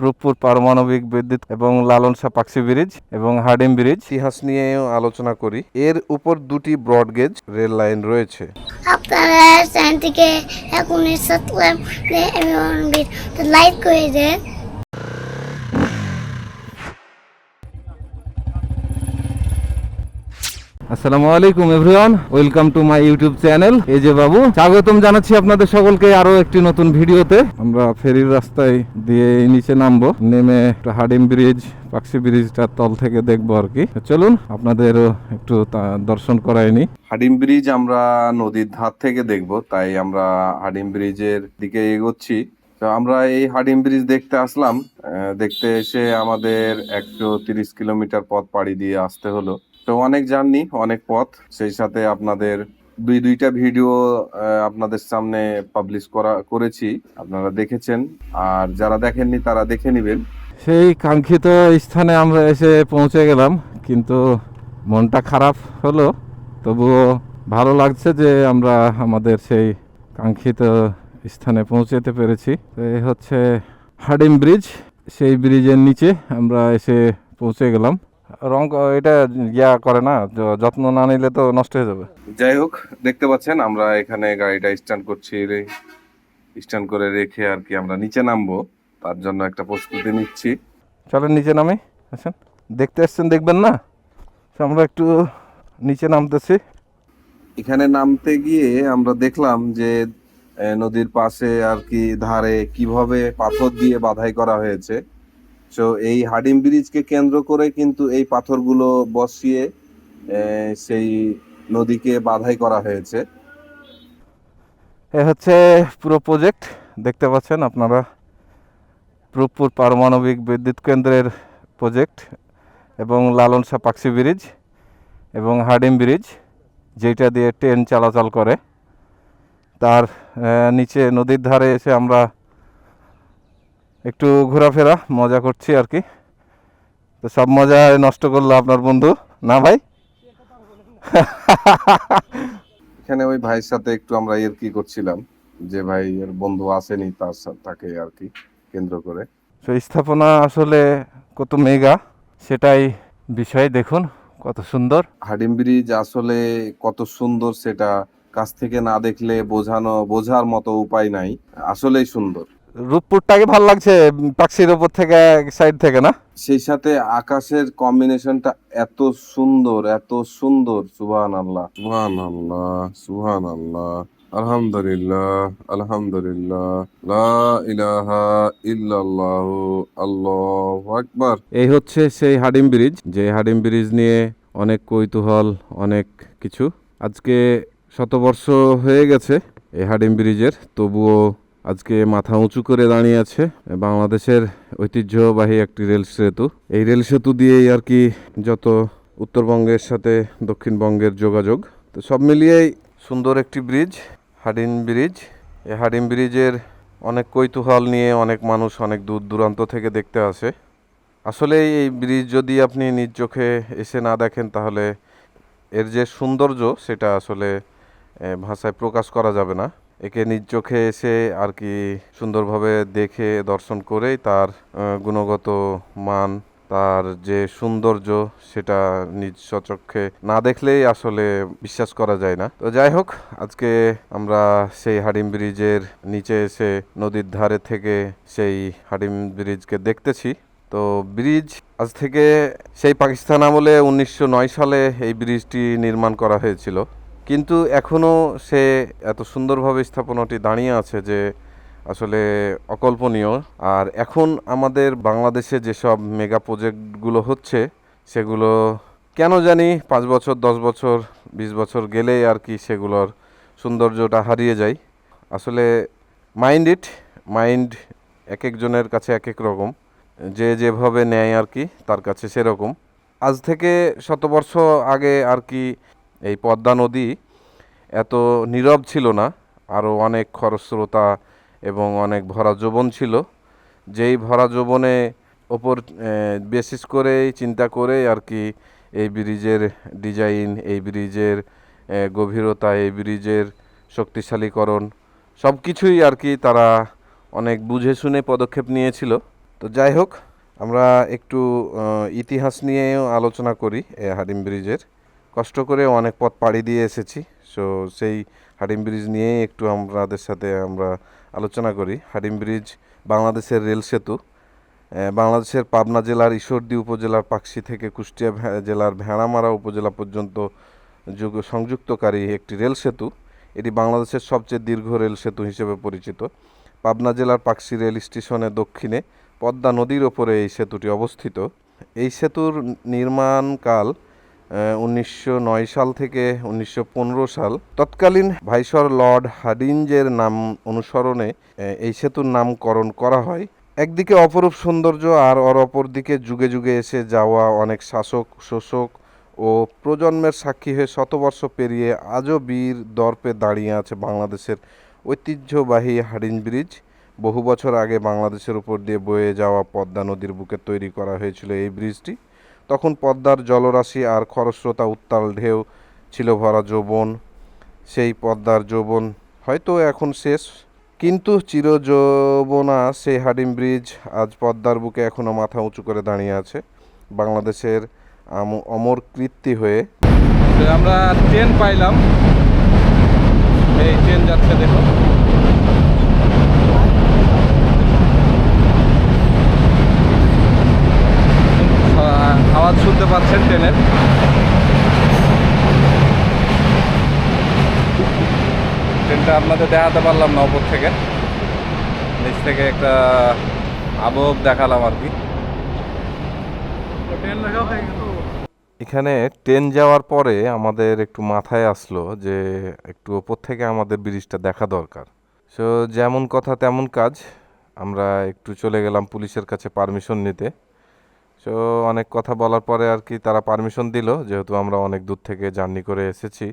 রূপপুর পারমাণবিক বিদ্যুৎ এবং লালন শাহ পাকসি ব্রিজ এবং হার্ডিম ব্রিজ ইতিহাস নিয়েও আলোচনা করি। এর উপর দুটি ব্রডগেজ রেল লাইন রয়েছে। আপনারা চ্যানেলটিকে এখনই সাবস্ক্রাইব এবং লাইক করে দেন। আসসালামু আলাইকুম everyone, welcome to my YouTube channel. এই যে বাবু, স্বাগতম জানাচ্ছি আপনাদের সকলকে আরও একটি নতুন ভিডিওতে। আমরা ফেরির রাস্তায় দিয়ে নিচে নামবো, নেমে একটা হাডিম ব্রিজ, পাকসি ব্রিজটার তল থেকে দেখব আর কি। চলুন, আপনাদেরও একটু দর্শন করায়নি হাডিম ব্রিজ আমরা নদীর ধার থেকে দেখব, তাই আমরা হাডিম ব্রিজের দিকে এগোচ্ছি। তো আমরা এই হাডিম ব্রিজ দেখতে আসলাম দেখতে এসে আমাদের একশো তিরিশ কিলোমিটার পথ পাড়ি দিয়ে আসতে হলো। তো অনেক জার্নি, অনেক পথ। সেই সাথে আপনাদের দুই, দুইটা ভিডিও আপনাদের সামনে পাবলিশ করা, করেছি। আপনারা দেখেছেন। আর যারা দেখেননি, তারা দেখে নেবেন। সেই কাঙ্ক্ষিত স্থানে আমরা এসে পৌঁছে গেলাম, কিন্তু মনটা খারাপ হলো। তবুও ভালো লাগছে যে আমরা আমাদের সেই কাঙ্ক্ষিত স্থানে পৌঁছাতে পেরেছি। এই হচ্ছে হাডিম ব্রিজ। সেই ব্রিজের নিচে আমরা এসে পৌঁছে গেলাম। রং এটা ইয়া করে না যত্ন না নিলে তো নষ্ট হয়ে যাবে। যাই হোক দেখতে পাচ্ছেন আমরা এখানে গাড়িটা স্ট্যান্ড করছি স্ট্যান্ড করে রেখে আর কি আমরা নিচে নামবো। তার জন্য একটা প্রস্তুতি নিচ্ছি। চলেন নিচে নামি আছেন দেখতে আসছেন দেখবেন না? আমরা একটু নিচে নামতেছি। এখানে নামতে গিয়ে আমরা দেখলাম যে নদীর পাশে আর কি ধারে কীভাবে পাথর দিয়ে বাধাই করা হয়েছে। তো এই হাডিম ব্রিজকে কেন্দ্র করে কিন্তু এই পাথরগুলো বসিয়ে সেই নদীকে বাধাই করা হয়েছে। এ হচ্ছে পুরো প্রজেক্ট দেখতে পাচ্ছেন আপনারা। রূপপুর পারমাণবিক বিদ্যুৎ কেন্দ্রের প্রজেক্ট এবং লালন শাহ ব্রিজ এবং হাডিম ব্রিজ, যেটা দিয়ে ট্রেন চলাচল করে। তার নিচে নদীর ধারে এসে আমরা একটু ঘোরাফেরা মজা করছি আর কি। তো সব মজা নষ্ট করল আপনার বন্ধু না ভাই? এখানে ওই ভাইয়ের সাথে একটু আমরা এর কি করছিলাম যে ভাই এর বন্ধু আসেনি তার তাকে আর কি কেন্দ্র করে। তো স্থাপনা আসলে কত মেগা সেটাই বিষয় দেখুন কত সুন্দর। হাডিম ব্রিজ আসলে কত সুন্দর সেটা কাছ থেকে না দেখলে বোঝানো বোঝার মতো উপায় নাই আসলেই সুন্দর। রূপপুরটাকে ভালো লাগছে পাকসির ওপর থেকে সাইড থেকে না? সেই সাথে আকাশের কম্বিনেশনটা এত সুন্দর এত সুন্দর সুবহান আল্লাহ সুবহান আল্লাহ সুবহান আল্লাহ আলহামদুলিল্লাহ আলহামদুলিল্লাহ লা ইলাহা ইল্লাল্লাহ আল্লাহু আকবার। এই হচ্ছে সেই হাডিম ব্রিজ যে হাডিম ব্রিজ নিয়ে অনেক কৌতূহল অনেক কিছু। আজকে শতবর্ষ হয়ে গেছে এই হাডিম ব্রিজের তবুও আজকে মাথা উঁচু করে দাঁড়িয়ে আছে বাংলাদেশের ঐতিহ্যবাহী একটি রেল সেতু। এই রেল সেতু দিয়েই আর কি যত উত্তরবঙ্গের সাথে দক্ষিণবঙ্গের যোগাযোগ। তো সব মিলিয়েই সুন্দর একটি ব্রিজ হাডিম ব্রিজ। এই হাডিম ব্রিজের অনেক কৌতূহল নিয়ে অনেক মানুষ অনেক দূর দূরান্ত থেকে দেখতে আসে। আসলে এই ব্রিজ যদি আপনি নিজ চোখে এসে না দেখেন, তাহলে এর যে সৌন্দর্য, সেটা আসলে ভাষায় প্রকাশ করা যাবে না। একে নিজ চোখে এসে আর কি সুন্দরভাবে দেখে, দর্শন করেই তার গুণগত মান, তার যে সৌন্দর্য সেটা নিজ সচক্ষে না দেখলেই আসলে বিশ্বাস করা যায় না। তো যাই হোক, আজকে আমরা সেই হাডিম ব্রিজের নিচে এসে নদীর ধারে থেকে সেই হাডিম ব্রিজকে দেখতেছি। তো ব্রিজ আজ থেকে সেই পাকিস্তান আমলে উনিশশো নয় সালে এই ব্রিজটি নির্মাণ করা হয়েছিল। কিন্তু এখনও সে এত সুন্দরভাবে স্থাপনাটি দাঁড়িয়ে আছে যে আসলে অকল্পনীয়। আর এখন আমাদের বাংলাদেশে যেসব মেগা প্রজেক্টগুলো হচ্ছে, সেগুলো কেন জানি পাঁচ বছর, দশ বছর, বিশ বছর গেলেই আর কি সেগুলোর সৌন্দর্যটা হারিয়ে যায়। আসলে মাইন্ড ইট, মাইন্ড এক একজনের কাছে এক এক রকম। যে যেভাবে নেয় আর কি, তার কাছে সেরকম। আজ থেকে শতবর্ষ আগে আর কি এই পদ্মা নদী এত নীরব ছিল না আরও অনেক খরস্রোতা এবং অনেক ভরা যৌবন ছিল। যেই ভরা যৌবনে ওপর বেসিস করেই চিন্তা করে আর কি এই ব্রিজের ডিজাইন এই ব্রিজের গভীরতা, এই ব্রিজের শক্তিশালীকরণ সব কিছুই আর কি তারা অনেক বুঝে শুনে পদক্ষেপ নিয়েছিল। তো যাই হোক, আমরা একটু ইতিহাস নিয়েও আলোচনা করি এ হাডিম ব্রিজের। কষ্ট করে অনেক পথ পাড়ি দিয়ে এসেছি। সো সেই হাডিম ব্রিজ নিয়েই একটু আমাদের সাথে আমরা আলোচনা করি। হাডিম ব্রিজ বাংলাদেশের রেল সেতু। বাংলাদেশের পাবনা জেলার ঈশ্বরদী উপজেলার পাকশি থেকে কুষ্টিয়া জেলার ভেড়ামারা উপজেলা পর্যন্ত যুগ, সংযুক্তকারী একটি রেল সেতু। এটি বাংলাদেশের সবচেয়ে দীর্ঘ রেল সেতু হিসেবে পরিচিত। পাবনা জেলার পাকশি রেল স্টেশনের দক্ষিণে পদ্মা নদীর ওপরে এই সেতুটি অবস্থিত। এই সেতুর নির্মাণকাল উনিশশো নয় সাল থেকে উনিশশো পনেরো সাল। তৎকালীন ভাইসর লর্ড হাডিঞ্জের নাম অনুসরণে এই সেতুর নামকরণ করা হয়। একদিকে অপরূপ সৌন্দর্য আর অর দিকে যুগে যুগে এসে যাওয়া অনেক শাসক, শোষক ও প্রজন্মের সাক্ষী হয়ে শতবর্ষ পেরিয়ে আজও বীর দর্পে দাঁড়িয়ে আছে বাংলাদেশের ঐতিহ্যবাহী হাডিন ব্রিজ। বহু বছর আগে বাংলাদেশের উপর দিয়ে বয়ে যাওয়া পদ্মা নদীর বুকে তৈরি করা হয়েছিল এই ব্রিজটি। তখন পদ্মার জলরাশি আর খরস্রোতা উত্তাল ঢেউ ছিল ভরা যৌবন। সেই পদ্মার যৌবন হয়তো এখন শেষ, কিন্তু চির যৌবনা সেই হাডিম ব্রিজ আজ পদ্মার বুকে এখনও মাথা উঁচু করে দাঁড়িয়ে আছে। বাংলাদেশের অমর কীর্তি হয়ে। আমরা ট্রেন পাইলাম। এই ট্রেন যাচ্ছে দেখো আপনাদের দেখাতে পারলাম না ওপর থেকে। নিচ থেকে একটা আবহ দেখালাম আর কি। এখানে ট্রেন যাওয়ার পরে আমাদের একটু মাথায় আসলো যে একটু ওপর থেকে আমাদের ব্রিজটা দেখা দরকার। সো যেমন কথা তেমন কাজ। আমরা একটু চলে গেলাম পুলিশের কাছে পারমিশন নিতে। সো অনেক কথা বলার পরে আর কি তারা পারমিশন দিল। যেহেতু আমরা অনেক দূর থেকে জার্নি করে এসেছি,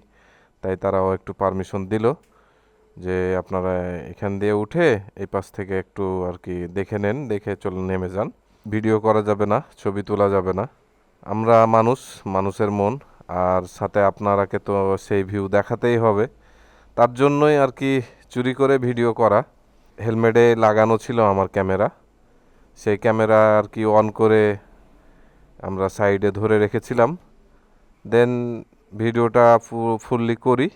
তাই তারাও একটু পারমিশন দিল। যে আপনারা এখান দিয়ে উঠে এই পাশ থেকে একটু আর কি দেখে নেন, দেখে চলে নেমে যান। ভিডিও করা যাবে না, ছবি তোলা যাবে না। আমরা মানুষ, মানুষের মন, আর সাথে আপনারাকে তো সেই ভিউ দেখাতেই হবে। তার জন্যই আর কি চুরি করে ভিডিও করা। হেলমেটে লাগানো ছিল আমার ক্যামেরা। সেই ক্যামেরা আর কি অন করে আমরা সাইডে ধরে রেখেছিলাম। দেন ভিডিওটা ফুললি করি।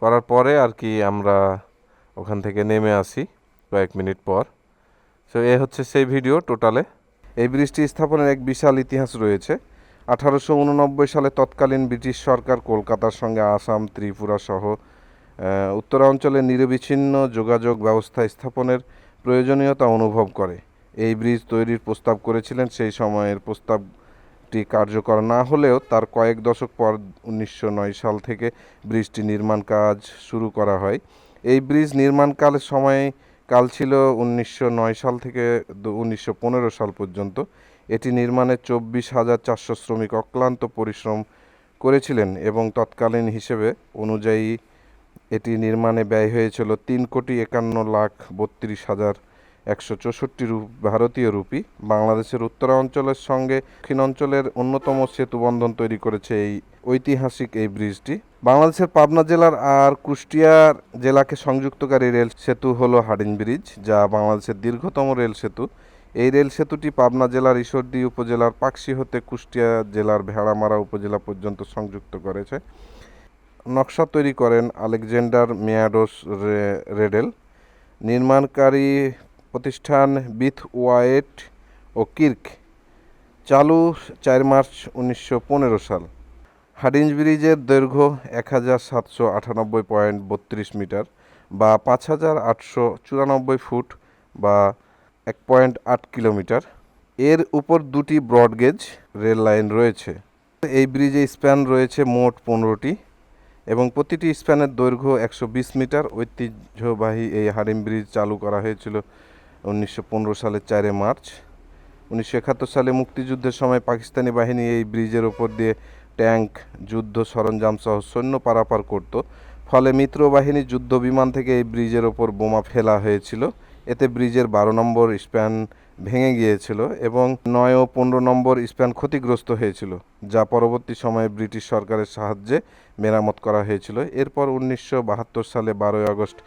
করার পরে আর কি আমরা ওখান থেকে নেমে আসি কয়েক মিনিট পর। সো এ হচ্ছে সেই ভিডিও টোটালে এই ব্রিজটি স্থাপনের এক বিশাল ইতিহাস রয়েছে। আঠারোশো উননব্বই সালে তৎকালীন ব্রিটিশ সরকার কলকাতার সঙ্গে আসাম, ত্রিপুরা সহ উত্তরাঞ্চলে নিরবিচ্ছিন্ন যোগাযোগ ব্যবস্থা স্থাপনের প্রয়োজনীয়তা অনুভব করে। এই ব্রিজ তৈরির প্রস্তাব করেছিলেন সেই সময়ের প্রস্তাবটি কার্যকর না হলেও তার কয়েক দশক পর উনিশশো নয় সাল থেকে ব্রিজটি নির্মাণ কাজ শুরু করা হয়। এই ব্রিজ নির্মাণকালের সময় কাল ছিল উনিশশো নয় সাল থেকে উনিশশো পনেরো সাল পর্যন্ত। এটি নির্মাণে চব্বিশ হাজার চারশো শ্রমিক অক্লান্ত পরিশ্রম করেছিলেন এবং তৎকালীন হিসেবে অনুযায়ী এটি নির্মাণে ব্যয় হয়েছিল তিন কোটি একান্ন লাখ বত্রিশ হাজার একশো চৌষট্টি ভারতীয় রুপি। বাংলাদেশের উত্তরাঞ্চলের সঙ্গে দক্ষিণ অঞ্চলের অন্যতম সেতু বন্ধন তৈরি করেছে এই ঐতিহাসিক এই ব্রিজটি। বাংলাদেশের পাবনা জেলার আর কুষ্টিয়ার জেলাকে সংযুক্তকারী রেল সেতু হলো হাডিন ব্রিজ, যা বাংলাদেশের দীর্ঘতম রেল সেতু। এই রেল সেতুটি পাবনা জেলার ঈশ্বরদী উপজেলার পাকশি হতে কুষ্টিয়া জেলার ভেড়ামারা উপজেলা পর্যন্ত সংযুক্ত করেছে। নকশা তৈরি করেন আলেকজান্ডার মেয়াডোস রেডেল। নির্মাণকারী প্রতিষ্ঠান বিথ ওয়াইট ও কির্ক চালু চার মার্চ উনিশশো পনেরো সাল। হাডিঞ্জ ব্রিজের দৈর্ঘ্য এক হাজার সাতশো আটানব্বই পয়েন্ট বত্রিশ মিটার বা পাঁচ হাজার আটশো চুরানব্বই ফুট বা এক পয়েন্ট আট কিলোমিটার। এর উপর দুটি ব্রডগেজ রেল লাইন রয়েছে। এই ব্রিজে স্প্যান রয়েছে মোট পনেরোটি এবং প্রতিটি স্প্যানের দৈর্ঘ্য একশো বিশ মিটার। ঐতিহ্যবাহী এই হাডিম ব্রিজ চালু করা হয়েছিল উনিশশো পনেরো সালের চারে মার্চ। উনিশশো একাত্তর সালে মুক্তিযুদ্ধের সময় পাকিস্তানি বাহিনী এই ব্রিজের ওপর দিয়ে ট্যাঙ্ক, যুদ্ধ সরঞ্জাম সহ সৈন্য পারাপার করত। ফলে মিত্র বাহিনী যুদ্ধ বিমান থেকে এই ব্রিজের ওপর বোমা ফেলা হয়েছিল। এতে ব্রিজের বারো নম্বর স্প্যান ভেঙে গিয়েছিল এবং নয় ও পনেরো নম্বর স্প্যান ক্ষতিগ্রস্ত হয়েছিল, যা পরবর্তী সময়ে ব্রিটিশ সরকারের সাহায্যে মেরামত করা হয়েছিল। এরপর উনিশশো বাহাত্তর সালে বারোই আগস্ট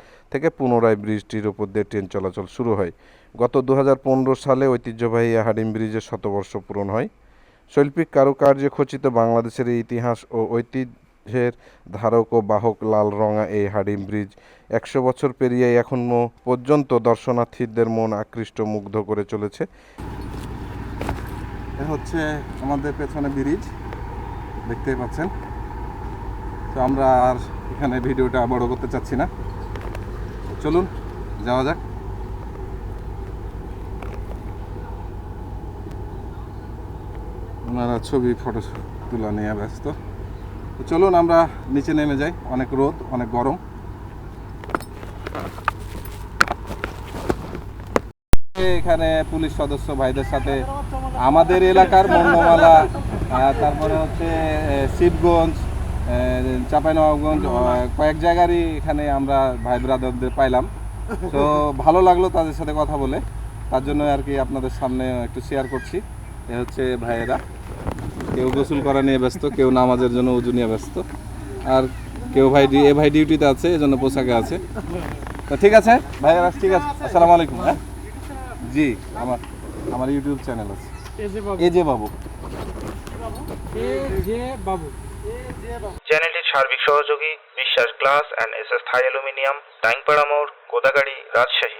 পুনরায় ব্রিজটির উপর দিয়ে ট্রেন চলাচল শুরু হয়। গত দু হাজার পনেরো সালে ঐতিহ্যবাহী হাডিম ব্রিজের শতবর্ষ পূরণ হয়। শৈল্পিক কারুকার্যে খচিত বাংলাদেশের ইতিহাস ও ঐতিহ্যের ধারক ও বাহক লাল রঙা এই হাডিম ব্রিজ একশো বছর পেরিয়ে এখনও পর্যন্ত দর্শনার্থীদের মন আকৃষ্ট মুগ্ধ করে চলেছে। হচ্ছে আমাদের পেছনে ব্রিজ, দেখতেই পাচ্ছেন। তো আমরা আর এখানে ভিডিওটা বড় করতে চাচ্ছি না। চলুন, যাওয়া যাক। ওনারা ছবি ফটো তোলা নিয়ে ব্যস্ত। তো চলুন, আমরা নিচে নেমে যাই। অনেক রোদ, অনেক গরম। এখানে পুলিশ সদস্য ভাইদের সাথে আমাদের এলাকার মঙ্গমালা তারপরে হচ্ছে শিবগঞ্জ চাঁপাইনবাবগঞ্জ কয়েক জায়গারই এখানে আমরা ভাই ব্রাদারদের পাইলাম। তো ভালো লাগল তাদের সাথে কথা বলে। তার জন্য আর কি আপনাদের সামনে একটু শেয়ার করছি। এ হচ্ছে ভাইয়েরা। কেউ গোসল করা নিয়ে ব্যস্ত কেউ নামাজের জন্য উজু নিয়ে ব্যস্ত। আর কেউ ভাই ডি- এ ভাই ডিউটিতে আছে এজন্য পোশাকে আছে। তো ঠিক আছে ভাইয়েরা ঠিক আছে। আসসালামু আলাইকুম হ্যাঁ? জি আমার আমার ইউটিউব চ্যানেল আছে। এ যে বাবু। চ্যানেলটির সার্বিক সহযোগী Biswas glass and S Thai aluminium Taingpara মোড় কোদাগাড়ি রাজশাহী।